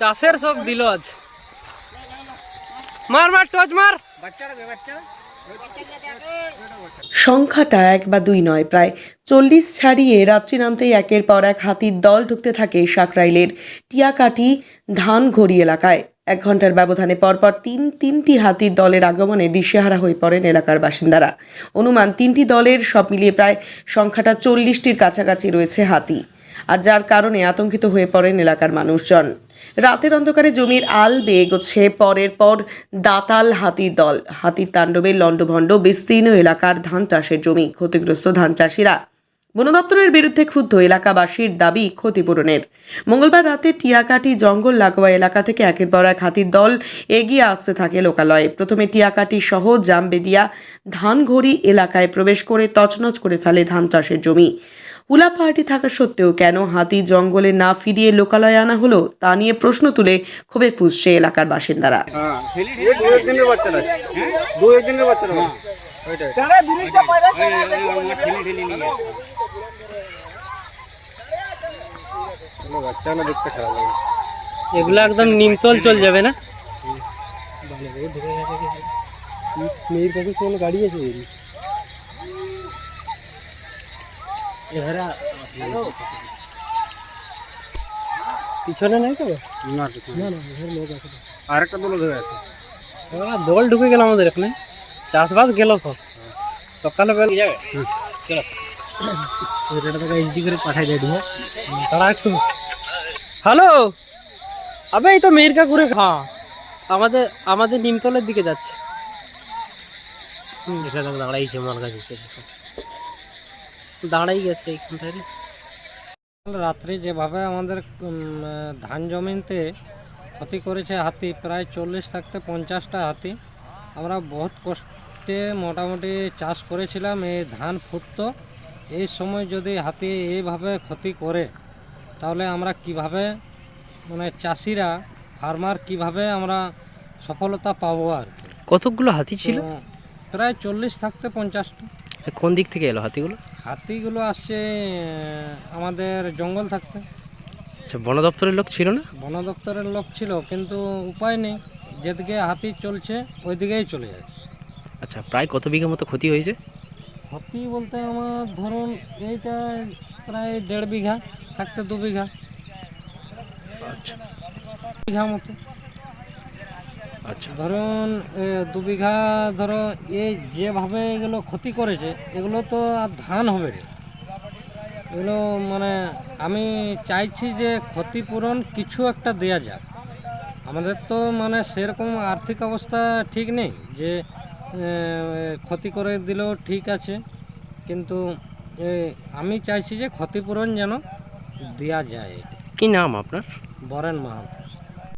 চাষের সব দিল আজ। মার মার টচ মার। সংখ্যাটা এক বা দুই নয়, প্রায় চল্লিশ ছাড়িয়ে রাত্রি নামতেই একের পর এক হাতির দল ঢুকতে থাকে সাকরাইলের টিয়াকাটি ধানঘড়ি এলাকায়। এক ঘণ্টার ব্যবধানে পরপর তিন, তিনটি হাতির দলের আগমনে দিশেহারা হয়ে পড়েন এলাকার বাসিন্দারা। অনুমান, তিনটি দলের সব মিলিয়ে প্রায় সংখ্যাটা চল্লিশটির কাছাকাছি রয়েছে হাতি। আর যার কারণে আতঙ্কিত হয়ে পড়েন এলাকার মানুষজন। রাতের অন্ধকারে জমির আল বেয়ে এগোচ্ছে পরের পর দাতাল হাতির দল। হাতির তাণ্ডবে লণ্ডভণ্ড, বিস্তীর্ণ এলাকার ধান চাষের জমি, ক্ষতিগ্রস্ত ধান চাষিরা। বন দপ্তরের বিরুদ্ধে ক্রুদ্ধ এলাকাবাসীর দাবি ক্ষতিপূরণের। মঙ্গলবার রাতে টিয়াকাটি জঙ্গল লাগোয়া এলাকা থেকে একের পর এক হাতির দল এগিয়ে আসতে থাকে লোকালয়ে। প্রথমে টিয়াকাটি সহ জামবেদিয়া ধানঘড়ি এলাকায় প্রবেশ করে তছনছ করে ফেলে ধান চাষের জমি। উলাপাহাটি থাকা সত্ত্বেও কেন হাতি জঙ্গলে না ফিরিয়ে লোকালয়ে আনা হলো তা নিয়ে প্রশ্ন তুলে ক্ষোভে ফুসছে এলাকার বাসিন্দারা। এগুলো একদম নিমতল চল যাবে না? গাড়ি আছে পিছনে নাই তো না না না আরেকটা দল ধরে আছে। ওরা দল ঢুকে গেল আমাদের এখানে। চাষবাস গেল সব। সকালে বেলা যাবে চলো। এটা এইচডি করে পাঠাই দেয় দিয়ে তারা একটু। হ্যালো? আবে এই তো মেয়েরকা ঘুরে হ্যাঁ। আমাদের আমাদের নিমতলের দিকে যাচ্ছে। এটা দাঁড়াইছে আমার কাছে দাঁড়াই গেছে এইখানটায় রাত্রে যেভাবে আমাদের ধান জমিতে ক্ষতি করেছে হাতি প্রায় চল্লিশ থাকতে পঞ্চাশটা হাতি আমরা বহুত কষ্টে মোটামুটি চাষ করেছিলাম এই ধান ফুটতো। এই সময় যদি হাতি এইভাবে ক্ষতি করে তাহলে আমরা কীভাবে মানে চাষিরা ফার্মার কীভাবে আমরা সফলতা পাবো আর। কতগুলো হাতি ছিল? প্রায় চল্লিশ থাকতে পঞ্চাশটা। আচ্ছা, কোন দিক থেকে এলো হাতিগুলো? হাতিগুলো আসছে আমাদের জঙ্গল থাকতে। আচ্ছা বন দপ্তরের লোক ছিল না? বন দপ্তরের লোক ছিল কিন্তু উপায় নেই। যেদিকে হাতি চলছে ওই দিকেই চলে যায়। আচ্ছা প্রায় কত বিঘা মতো ক্ষতি হয়েছে? হাতি বলতে আমার ধরুন এইটা প্রায় দেড় বিঘা থাকতে দু বিঘা। আচ্ছা। বিঘা মতো। আচ্ছা। ধরুন দু বিঘা ধরো এই যেভাবে এগুলো ক্ষতি করেছে এগুলো তো আর ধান হবে। এগুলো মানে আমি চাইছি যে ক্ষতিপূরণ কিছু একটা দেয়া যাক। আমাদের তো মানে সেরকম আর্থিক অবস্থা ঠিক নেই যে ক্ষতি করে দিলেও ঠিক আছে। কিন্তু আমি চাইছি যে ক্ষতিপূরণ যেন দেয়া যায়। কি নাম আপনার? বরেন মাহাতো।